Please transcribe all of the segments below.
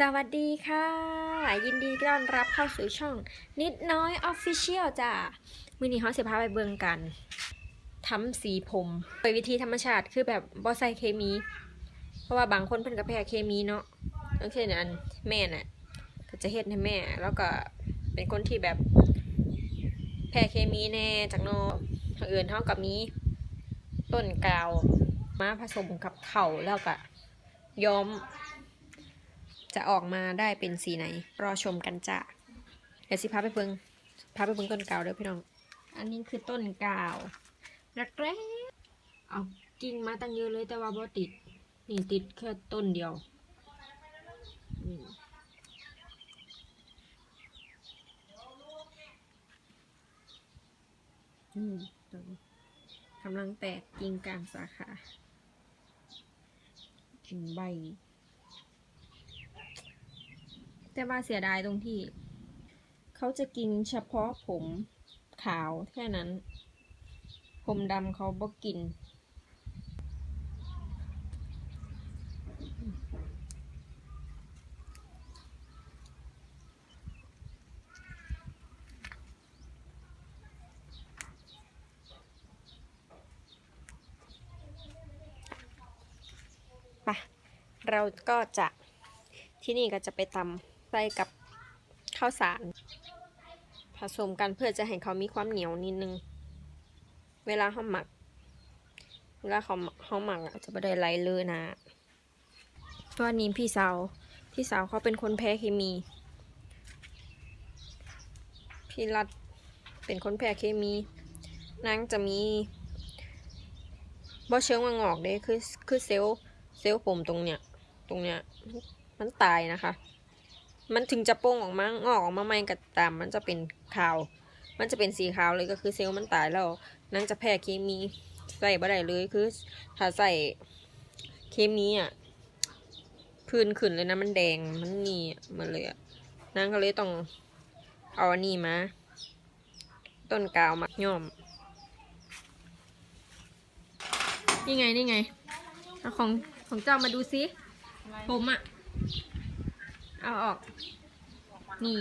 สวัสดีค่ะ ยินดีต้อนรับเข้าสู่ช่อง นิดน้อยออฟฟิเชียลจ้ะมือนี้เขาเสียพาไปเบิ่งกันทำสีผมโดยวิธีธรรมชาติคือแบบบ่ใส่เคมี เพราะว่าบางคนเพิ่นก็แพ้เคมีเนาะอย่างเช่นอันแม่น่ะก็จะเฮ็ดให้แม่ แล้วก็เป็นคนที่แบบแพ้เคมีแน่จากนอกอื่นเท่ากับมีต้นกาวมาผสมกับเข่าแล้วก็ย้อม จะออกมาได้เป็นสีไหน รอชมกันจ้ะเดี๋ยวสิพาไปเบิงพาไปเบิงต้นกาวเด้อพี่น้อง อันนี้คือต้นกาวรักแร้เอากิ่งมาตั้งเยอะเลยแต่ว่าบ่ติด นี่ติดแค่ต้นเดียวอืมนี่ต้นกำลังแตกกิ่งกลางสาขากิ่งใบ แต่ว่าเสียดายตรงที่ เขาจะกินเฉพาะผมขาวแค่นั้น ผมดำเขาบ่กิน ไป เราก็จะที่นี่ก็จะไปตำ ส่กับข้าวสาร ผสมกันเพื่อจะให้เขามีความเหนียวนิดนึง เวลาเขาหมัก เวลาเขาเขาหมักจะไม่ได้ไหลเลยนะเพราะว่านี้พี่สาว พี่สาวเขาเป็นคนแพ้เคมี พี่รัดเป็นคนแพ้เคมีนางจะมีบ่เชิงว่างอกเด้คือคือเซลล์เซลล์ผมตรงเนี้ย ตรงเนี้ย มันตายนะคะ มันถึงจะโป้งออกมางอกออกมาใหม่ก็ตาม มันจะเป็นขาว มันจะเป็นสีขาวเลยก็คือเซลล์มันตายแล้วนั่งจะแพ้เคมีใส่บ่ได้เลยคือถ้าใส่เคมีอะพื้นขึ้นเลยนะมันแดงมันนี่มาเลยอะนางก็เลยต้องเอาอันนี้มาต้นกาวมาย่อมนี่ไงนี่ไงเอาของของเจ้ามาดูซิผมอะ เอาออก นี่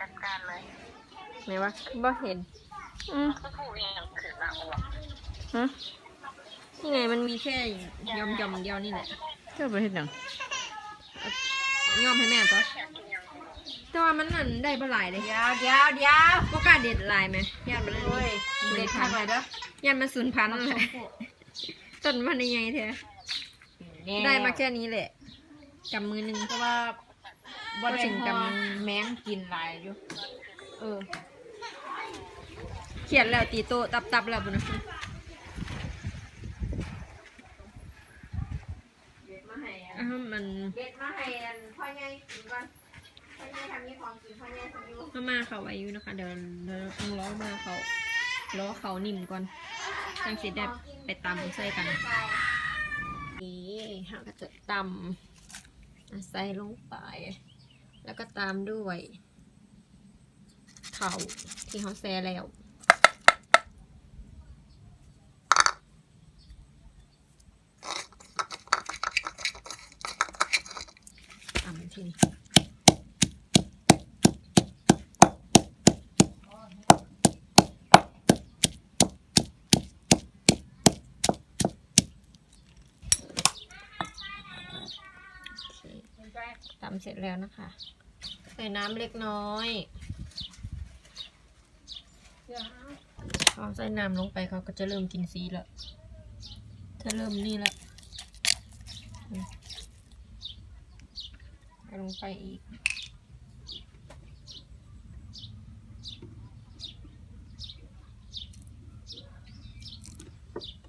จัดการเลยไหนวะบ่เห็น อืมก็ถูกอย่างขืนหลังหรอฮะนี่ไงมันมีแค่ยอมยอมเดียวนี่แหละเจ้าไปเฮ็ดหยังยอมให้แม่ต่อแต่ว่ามันนั่นได้บ่หลายเลยเดี๋ยวเดี๋ยวเดี๋ยวบ่กล้าเด็ดหลายไหมย่านมันโอ้ยสูเด็ญดพัทานงธุ์ไหนเด้อย่านมันสูญพันธุ์เลยต้นมันยังไงแท้ได้มาแค่นี้แหละกำมือหนึงแต่ว่า บ่ได้ถึงพกัอนแมงกินหลายอยู่ เออ เขียนแล้วตีโตะตับตับแล้วบุญนะอ้าวมันเด็ดมาให้อันพ่อใหญ่กินก่อนพ่อใหญ่ทำนี้ของกินพ่อใหญ่ทำอยู่มามาเขาอายุนะคะ เดี๋ยวเดี๋ยวต้องล้อมาเขาล้อเขานิ่มก่อนจังสิได้ไปตำใส่กันนี่หาก็จะตำใส่ลงไป แล้วก็ตามด้วยเขาที่เขาแซ่แล้ว ตำทีนี้โอเคตำเสร็จแล้วนะคะ ใส่น้ำเล็กน้อยพอใส่น้ำลงไปเขาก็จะเริ่มกินซีแล้วจะเริ่มนี่แล้วลงไปอีก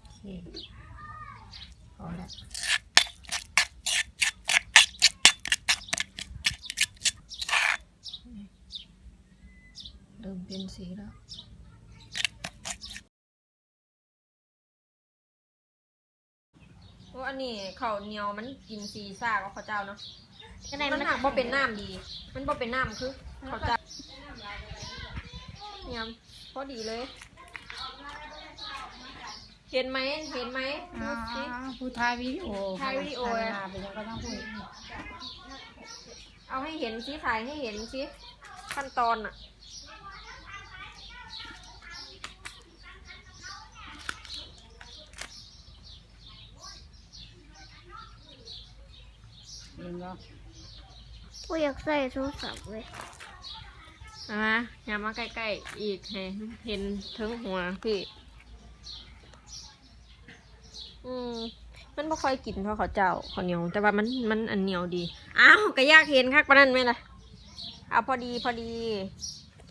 โอเค พอแล้วเริ่มเป็นสีแล้ว โอ้อันนี้เขาวเหนียวมันกินซีซ่าก็เขาเจ้าเนาะมันหักบ่เป็นน้ำดี มันบ่เป็นน้ำคือเขาเจ้าเนี่ยพอดีเลย เห็นไหมเห็นไหมอ่าดูสิผู้ถ่ายวิดีโอถ่ายวิดีโอถ่ายอะหน้าไปยังก็ต้องพูดเอาให้เห็นสิถ่ายให้เห็นสิขั้นตอนอะ เห็นบ่กูอยากใส่โทรศัพท์เลยเอามาอย่ามาใกล้ๆอีกให้เห็นถึงหัวพี่อืมมันไม่ค่อยกินเท่าข้าวเจ้าข้าวเหนียว แต่ว่ามันมันอันเหนียวดี อ้าวก็อยากเห็นคักปานนั้นไหมล่ะเอาพอดีพอดี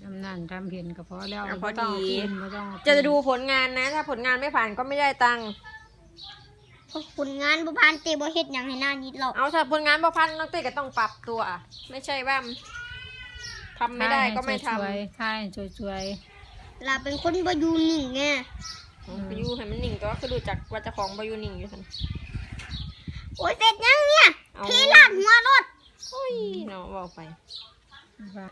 จำนั่นจำเห็นก็พอแล้วอะพอบ่ต้องดีเอากินบ่ต้องเอาจะดูผลงานนะ ถ้าผลงานไม่ผ่านก็ไม่ได้ตังค์ เพราะผลงานบุพันเตบ่เฮ็ดหยังให้หน้านิดหรอกเอาถ้าผลงานบ่พันน้องเต้ก็ต้องปรับตัวไม่ใช่ว่าทำไม่ได้ก็ไม่ทำถ่ายให้ถ่ายให้สวยลาเป็นคนบ่อยู่นิ่งไงไปอยู่ให้มันนิ่งตัวคือดูจากว่าเจะของบายูนิ่งอยู่สันโอ้ยเสร็จยังเนี่ยเอาพี่ลาดหัวรถโอ้ยเนาะบอกไป ๆว่า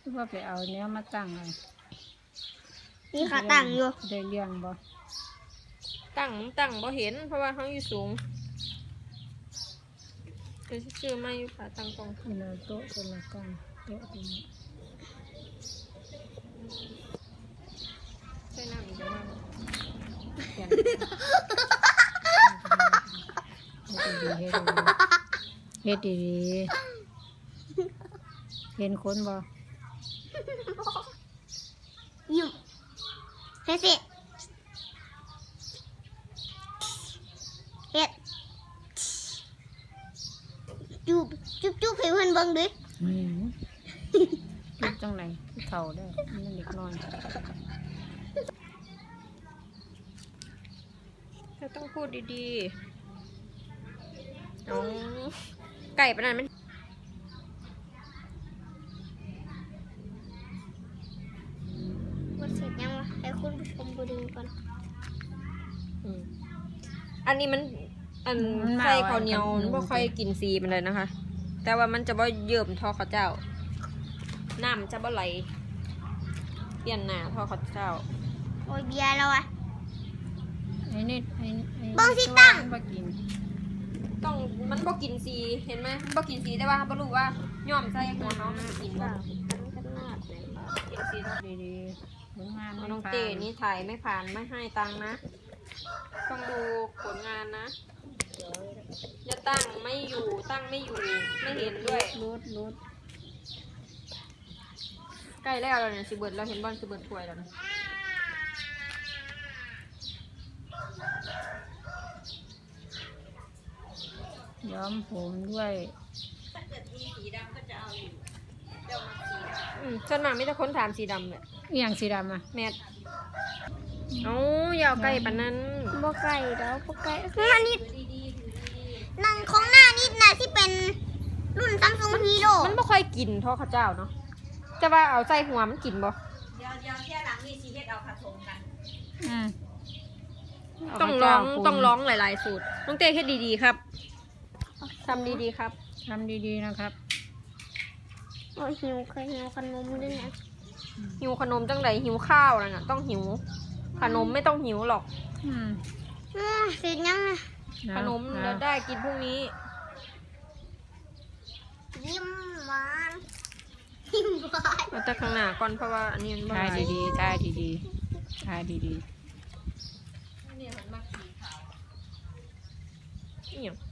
คือว่าไปเอาเนี้ยมาตั้งเลยมีขาตั้งอยู่ได้เลี้ยงบ่ ตั้งตั้งบ่เห็น เพราะว่าเขาอยู่สูงเดี๋ยวซื้อมาอยู่ค่ะตั้งตรงคนละโต๊ะคนละตั้งโต๊ะตรงนี้ใช่น้ำอีกแล้วเปลี่ยนเฮ็ดดีๆเฮ็ดดีๆเห็นคนบ่ยิ้มเฮ็ดสิเฮ็ดจุบจุบจุ บให้เพิ่นเบิ่งดิอืมคิดจังไหนเท่าได้มันเด็กน้อยเธอต้องพูดดีๆเอาไก่ปะนั้นมันว่าเสร็จยังวะให้คุณผู้ชมดูดูก่อน อืมอันนี้มัน อันไส้ข้าวเหนียวมันบ่ค่อยกินซีมันเลยนะคะ แต่ว่ามันจะบ่เยิ่มเทอข้าวเจ้า น้ำจะบ่ไหลเปลี่ยนหน้าเทอข้าวเจ้า โอ้ยเบียร์แล้วอะไอ้นี่ไอ้ไอ้เบิ่งสิตั้งตัวมันบ่กินต้องมันบ่กินสีเห็นไหมมันบ่กินสีแต่ว่าบ่รู้ว่าย่อมใส่หัวเขามันกินบ่กินสีดีๆผลงานเอาไม่น้องผ่าเต้นี่ถ่ายไม่ผ่านไม่ให้ตังค์นะ ต้องดูผลงานนะ อย่าตั้งไม่อยู่ตั้งไม่อยู่ ไม่เห็นด้วยรถรถใกล้แล้วแล้วเนี่ยสิเบิดเราเห็นบอลสิเบิดถ้วยแล้วนะย้อมผมด้วยอืมส่วนมากมีแต่คนถามสีดำเนี่ยอหย่างสีดำอะแมทเอาอย่าเอาใกล้ปานนั้นบ่ไก่ดอกบ่ไก่หน้านิดนั่นของหน้านิดนะที่เป็นรุ่นซัมซุงฮีโร่ มันไม่ค่อยกินเท่าข้าวเจ้าเนาะจะว่าเอาใส่หัวมันกินบ่อืมต้องร้องต้องร้องหลาย ๆ สูตรน้องเต้แค่ดีๆครับทำดีๆครับทำดีๆนะครับโอ้ยหิวเคยหิวขนมด้วยนะหิวขนมจังไรหิวข้าวนั่นน่ะต้องหิว ขนมไม่ต้องหิวหรอกอืมอ้าเสร็จยังอะเอาขนมเอาเราได้กินพรุ่งนี้ยิ้มหวานยิ้มหวาน เราจะข้างหน้าก่อนเพราะว่าอันนี้มันบ่ถ่ายหลายดีๆถ่ายดีๆถ่ายดีนี่หยังๆ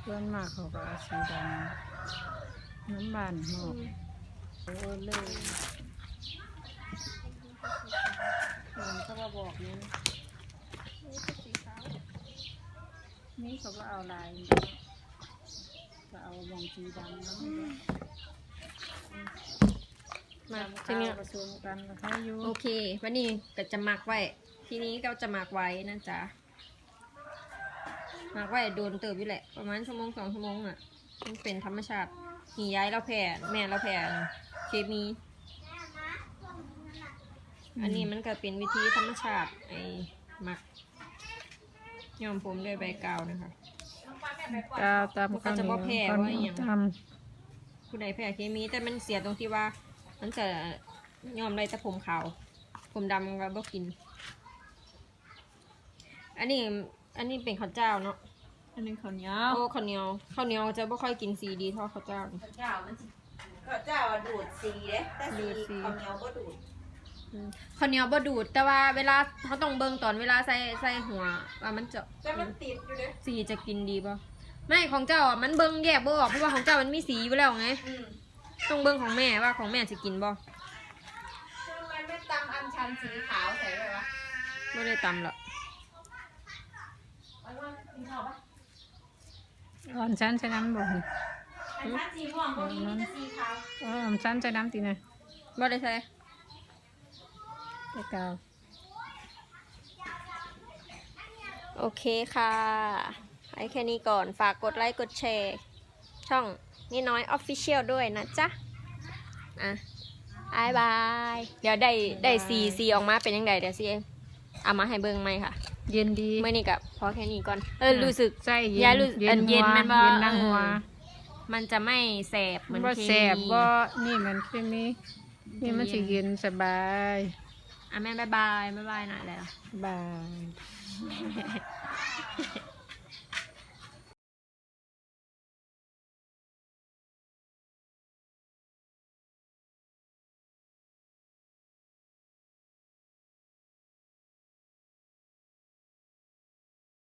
เพื่อนมากเขาก็เอาสีดำน้ำบานหอกโอ้เลยมันก็มาบอกนี่นี่เขาก็เอาลาย ก็เอามองสีดำแล้วมัก็มาดำทีขาวเนี้ยผสมกันก็ให้อยู่โอเค วันนี้ก็จะหมักไว้ ทีนี้ก็จะหมักไว้นะจ๊ะหมักไว้โดนเติบอยู่แหละ ประมาณชั่วโมงสองชั่วโมงอะ มันเป็นธรรมชาติหีย้ายเราแผ่แม่เราแผ่เคมี อันนี้มันก็เป็นวิธีธรรมชาติไอ้หมักย้อมผมด้วยใบกาวนะคะ กาวตามมันก็ข้าวเหจะนีบ่ยวแพ้ข้าวเหว่าอนีหยยัวงตามผู้ใดแพ้เคมี แต่มันเสียตรงที่ว่า มันจะย้อมได้แต่ผมขาวผผมดำก็บ่กิน อันนี้ อันนี้เป็นข้าวเจ้าเนาะ อันนี้ข้าวเหนียว โอ้ข้าวเหนียว ข้าวเหนียวจะบ่ค่อยกินสีดีเท่าข้าวเจ้านี่ข้าวเจ้ามันสิข้าวเจ้าอะดูดสีเด้แต่ดูสีดสีข้าวเหนียวก็ดูดอืมข้าวเหนียวบ่ดูด แต่ว่าเวลาเขาต้องเบิ่งตอนเวลาใส่ใส่หัวว่ามันจะแต่มันติดอยู่เด้สีจะกินดีป่ะ ไม่ของเจ้าอะมันเบิ่งแยกบ่ออกเพราะว่าของเจ้ามันมีสีอยู่แล้วไงอืมต้องเบิ่งของแม่ว่าของแม่สิกินบ่ทำไมไม่ตำอันชันสีขาวใส่เลยวะไม่ได้ตำหรอกเอาว่ากินข้าวปะอ่อนชั้นใช้น้ำบ่นอันชันสีม่วงพวกนี้มีแต่สีขาวอ๋ออ่อนชั้นใช้น้ำตีนะบ่ได้ใส่ไอ้กาวโอเคค่ะ ไว้แค่นี้ก่อน ฝากกดไลค์ กดแชร์ ช่องนี่น้อยออฟฟิเชียลด้วยนะจ๊ะ อะบายบาย เดี๋ยวได้ได้สีสีออกมาเป็นยังไงเดี๋ยวสิเอามาให้เบิ่งไหมค่ะ เย็นดีเมื่อนี้กับพอแค่นี้ก่อน เออ รู้สึกใส่เย็ยายนรู้อันเย็นหัวมันบ่เย็นนั่งหัวเออมันจะไม่แสบเหมือนบ่เคแสบมีบ่นี่มันคือมีนี่มันสิเย็นสบายอะแม่บายบายบายบายหน่อยแล้วบาย